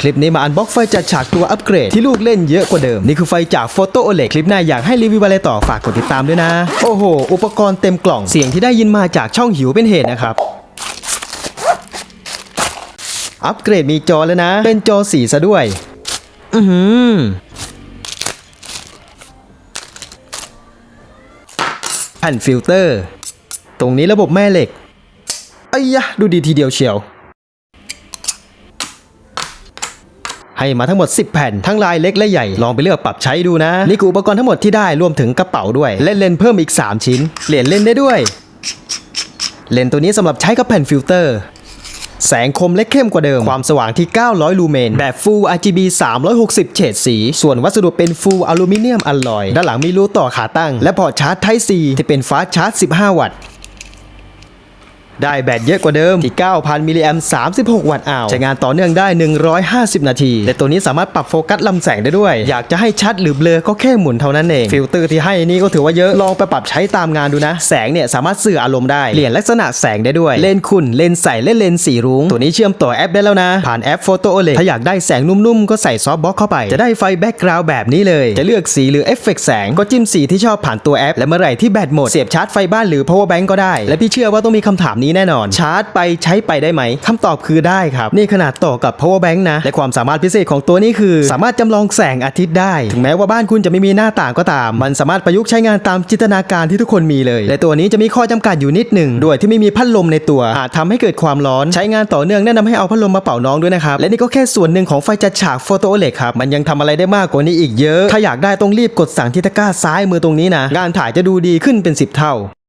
คลิปนี้มาอันบ็อกไฟจากฉากตัวอัปเกรดที่ลูกเล่นเยอะกว่าเดิม นี่คือไฟจากโฟโตโอเลคลิปหน้าอยากให้รีวิวอะไรต่อฝากกดติดตามด้วยนะ โอ้โห อุปกรณ์เต็มกล่องเสียงที่ได้ยินมาจากช่องหิวเป็นเหตุนะครับ อัปเกรดมีจอแล้วนะ เป็นจอสีซะด้วย อือหือแผ่นฟิลเตอร์ ตรงนี้ระบบแม่เหล็กไอ้ยะ ดูดีทีเดียวเชียว ให้มาทั้งหมด 10 แผ่นทั้งลายเล็กและใหญ่ลองไปเลือกปรับใช้ดูนะ นี่คืออุปกรณ์ทั้งหมดที่ได้รวมถึงกระเป๋าด้วย และเลนส์เพิ่มอีก 3 ชิ้น เปลี่ยนเลนส์ได้ด้วย เลนส์ตัวนี้สำหรับใช้กับแผ่นฟิลเตอร์แสงคมและเข้มกว่าเดิม ความสว่างที่ 900 ลูเมน แบบ Full RGB 360 เฉดสี ส่วนวัสดุเป็น Full อลูมิเนียมอลลอย ด้านหลังมีรูต่อขาตั้ง และพอร์ตชาร์จ Type C ที่เป็นฟาสชาร์จ 15 วัตต์ ได้แบตเยอะกว่าเดิมที่ 9,000 มิลลิแอมป์ 36 วัตต์อ้าวใช้งานต่อเนื่องได้ 150 นาทีและตัวนี้สามารถปรับโฟกัสลำแสงได้ด้วย อยากจะให้ชัดหรือเบลอก็แค่หมุนเท่านั้นเอง ฟิลเตอร์ที่ให้นี่ก็ถือว่าเยอะ ลองไปปรับใช้ตามงานดูนะ แสงเนี่ยสามารถสื่ออารมณ์ได้ เปลี่ยนลักษณะแสงได้ด้วย เลนส์ขุ่นเลนใสและเลนสีรุ้ง ตัวนี้เชื่อมต่อแอปได้แล้วนะ ผ่านแอป Photo OLED ถ้าอยากได้แสงนุ่มๆ ก็ใส่ซอฟต์บ็อกเข้าไป จะได้ไฟแบ็กกราวด์แบบนี้เลย จะเลือกสีหรือเอฟเฟกต์แสง ก็จิ้มสีที่ชอบผ่านตัวแอป และเมื่อไหร่ที่แบตหมดเสียบชาร์จไฟบ้านหรือ power bank ก็ได้ และพี่เชื่อว่าต้องมีคำถามนี้แน่นอน ชาร์จไปใช้ไปได้ไหมคำตอบคือได้ครับ นี่ขนาดต่อกับ power bank นะ และความสามารถพิเศษของตัวนี้คือ สามารถจำลองแสงอาทิตย์ได้ ถึงแม้ว่าบ้านคุณจะไม่มีหน้าต่างก็ตาม มันสามารถประยุกต์ใช้งานตามจินตนาการที่ทุกคนมีเลย และตัวนี้จะมีข้อจำกัดอยู่นิดหนึ่งด้วยที่ไม่มีพัดลมในตัว อาจทำให้เกิดความร้อน ใช้งานต่อเนื่องแนะนำให้เอาพัดลมมาเป่าน้องด้วยนะครับ และนี่ก็แค่ส่วนหนึ่งของไฟจัดฉากโฟโตโอเลกครับ มันยังทำอะไรได้มากกว่านี้อีกเยอะ ถ้าอยากได้ต้องรีบกดสั่งที่ตะกร้าซ้ายมือตรงนี้นะ งานถ่ายจะดูดีขึ้นเป็น 10 เท่า